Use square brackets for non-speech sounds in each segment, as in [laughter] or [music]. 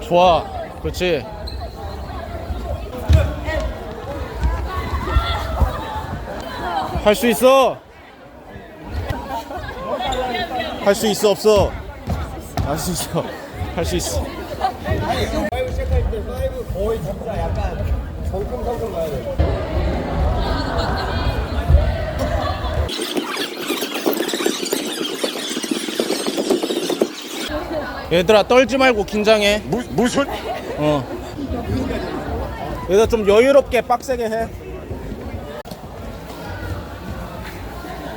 좋아. 그렇지. 할 수 있어. 할 수 있어 없어. 할 수 있어. 할 수 있어. 파이브 시작할 때 파이브 거의 진짜 약간 성큼성큼 가야 돼. 얘들아 떨지 말고 긴장해. 무, 무슨? 어. 얘들아 좀 여유롭게 빡세게 해.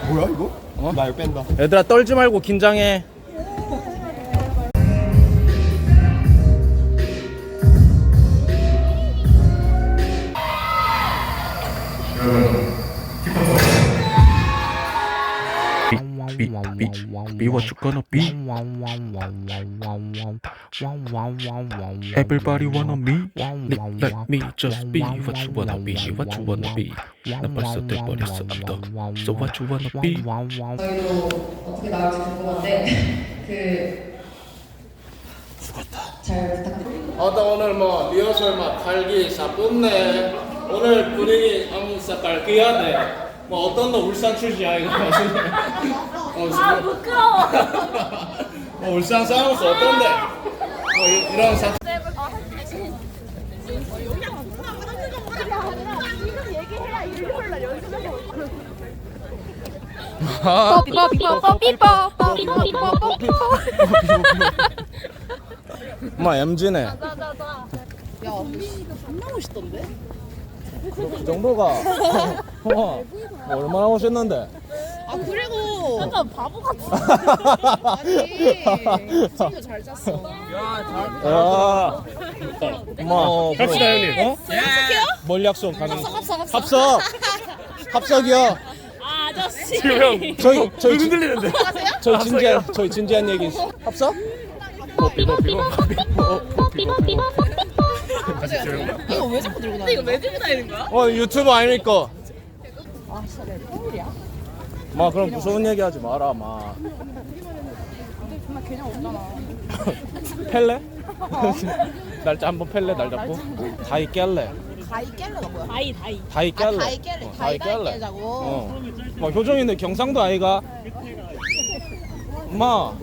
뭐야 이거? 어? 나 이거 뺀다. 얘들아 떨지 말고 긴장해. Be, be, be what you gonna be. Everybody wanna me. Let, let me just be what you wanna be. What you wanna be. 나 벌써 돼버렸어. I'm done. So what you wanna be? 저희도 어떻게 나올지 궁금한데 그 죽었다. 잘 부탁드립니다. 아나 오늘 뭐 리허설 막 갈기 사뿐네 오늘 분위기 아무 색깔 귀하네 뭐 어떤 너 울산 출신이야 이거 아 부끄러워. 뭐 울산 사람으로서 어떤데? 뭐 이- 이런 사 엄마 MG네 야 존나 멋있던데? 그 정도가. [laughs] 어, 뭐 얼마나 멋있는데 아 그리고 약간 바보 같아. 아니 진짜 잘 짰어. 야 엄마 갑시다 형님 어? 뭘 약속 가는 합석 합석. 합석 합석이요 아저씨. 저희 저희 진- 저희 진지한 저희 진지한 얘기 합석? [laughs] 이거 왜 자꾸 들고 거야? 이거 왜 들고 다니는 거야? 어 유튜브 아닙니까? 아 진짜 내 폰이야? 마 그럼 무서운 얘기 하지 마라 마 정말 개념 없잖아. 펠레? [laughs] 날짜 한번 펠레 날 잡고 다이 깰래 가이 깰레가 뭐야? 다이 다이. 다이 깰래 아 다이 깰레. 어, 다이 다이 깰래 깨자고. 어. 막 효정이네 경상도 아이가 마,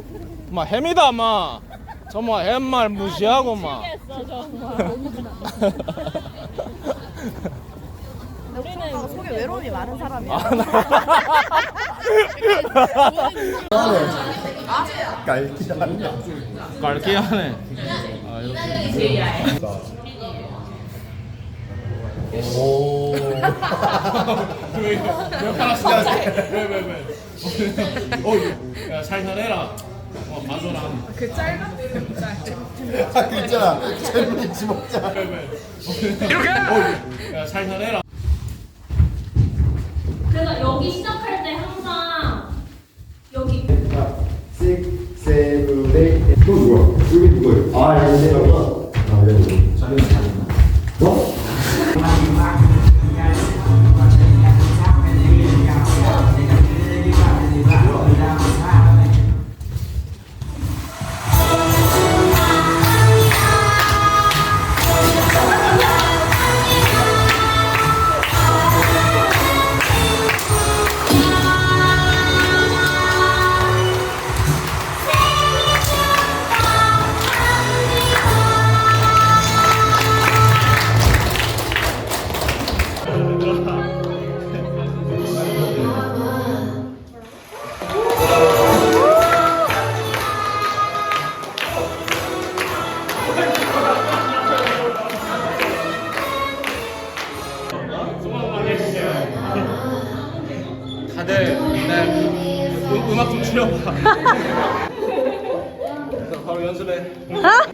마 햄이다 마. 저뭐 햄말 무시하고 마. [laughs] [laughs] 우리는 속에 외로움이 많은 사람이야. 깔기 하네. 깔기 하네. 아, 이렇게. 오. 야, 살살해라. 어, 봐줘라. 아, 그 있잖아. 재밌지 먹자. 야, 살살해라. 그래서 여기 시작할 때 항상 여기 6, 7, 8. 또 누구야? 여기 누구예요? 아, 여기 아, 여기. 자리는 자리 음, 음악 좀 줄여봐. 자, 바로 연습해.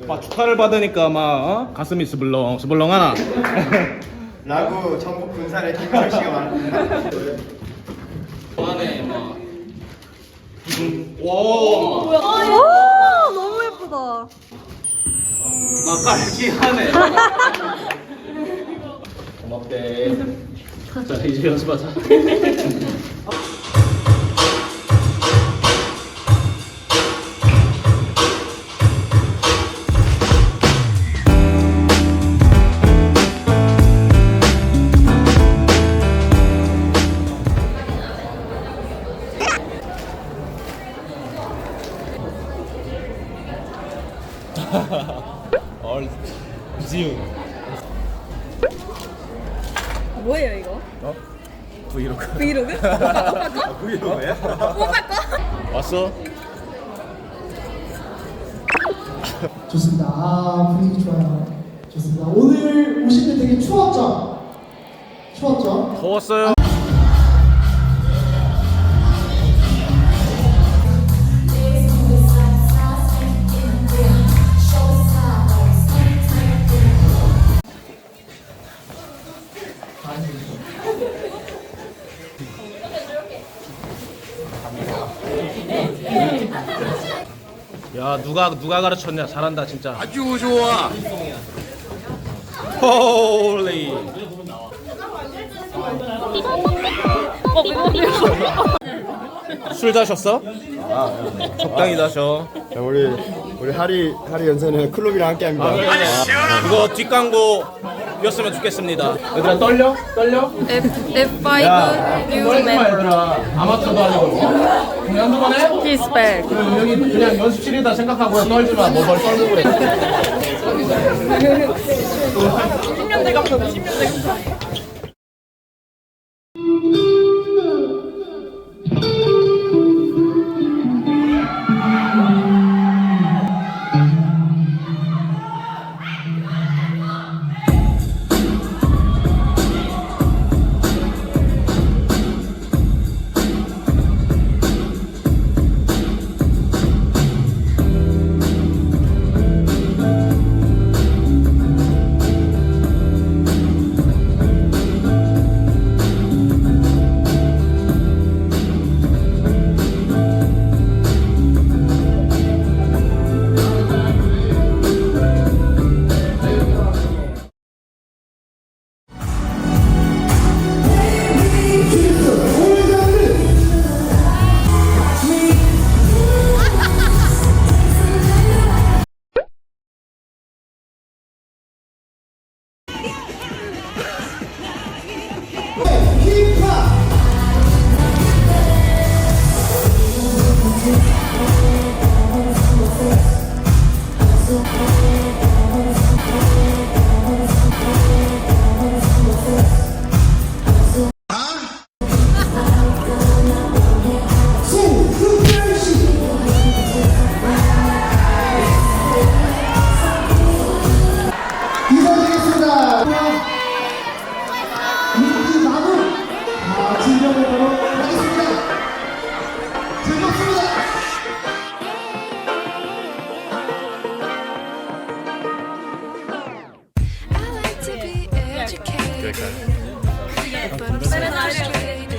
막 축하를 받으니까 막 어? 가슴이 스불렁 스불렁하나. [laughs] 라고 전국 군산의 김철 씨가 말합니다. 안에 막 기둥. 오. 뭐야? 너무 예쁘다. 막 깔기하네. [laughs] 고맙대. 자 이제 연습하자. [laughs] 뭐예요 이거? 어? 브이로그 브이로그? 오빠 거? 브이로그야? 오빠 거? 왔어? 좋습니다. 아, 분위기 좋아요. 좋습니다. 오늘 오실 때 되게 추웠죠? 추웠죠? 더웠어요. 누가 누가 가르쳤냐? 잘한다 진짜. 아주 좋아. 홀리. 술 다셨어? 적당히 다셔. 자, 우리 우리 하리 하리 연세는 클럽이랑 함께합니다. 아, 이거 뒷광고 였으면 좋겠습니다 얘들아 떨려? 떨려? F F5 new 떨지 마 member. 얘들아 아마추어도 아니고 그냥 한두 번 해? He's back. 그럼 여기 그냥 연습실이다 생각하고 떨지 마. 뭐뭘 떨고 그래. 10년대 감성 10년대 감성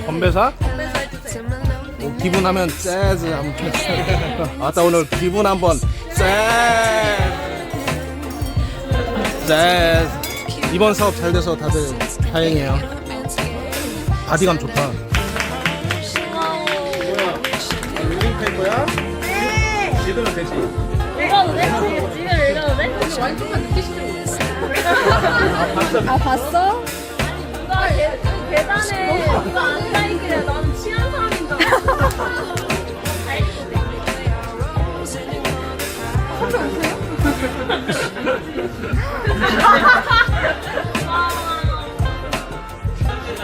건배사? 오, 기분 하면 재즈 한번 아따 오늘 기분 한번 재즈 재즈 이번 사업 잘 돼서 다들 다행이에요 바디감 좋다 되지 읽어도 돼? 읽어도 돼? 아 봤어? 계- 계단에 누가 앉아있길래 나는 취한 사람인 줄 알았어.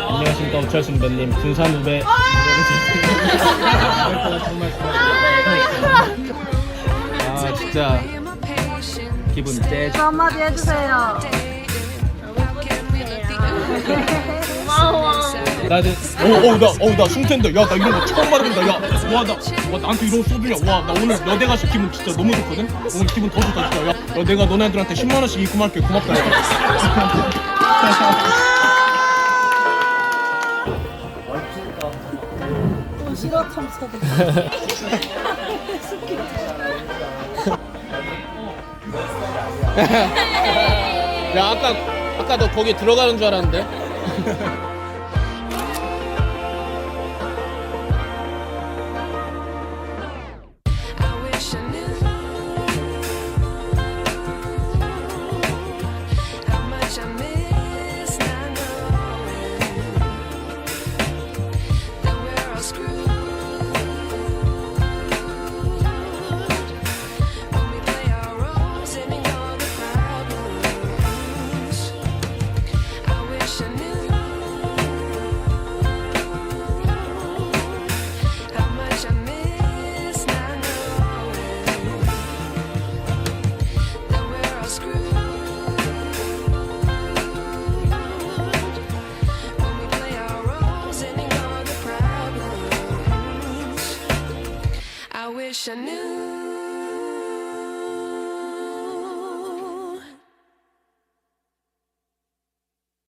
안녕하십니까 우철 선배님 군산 후배 아 진짜 기분 재즈 한마디 해주세요. 고마워. 나는 어어나 어우 나 승태인데. 야나 이런 거 처음 받아본다. 야와나 와, 나한테 이런 거 써주냐 와나 오늘 여대 가서 기분 진짜 너무 좋거든? 오늘 기분 더 좋다 진짜. 야, 야 내가 너네들한테 10만 원씩 입고 말게. 고맙다 싫어 참쳐도 야 아까 아까 너 거기 들어가는 줄 알았는데 [laughs]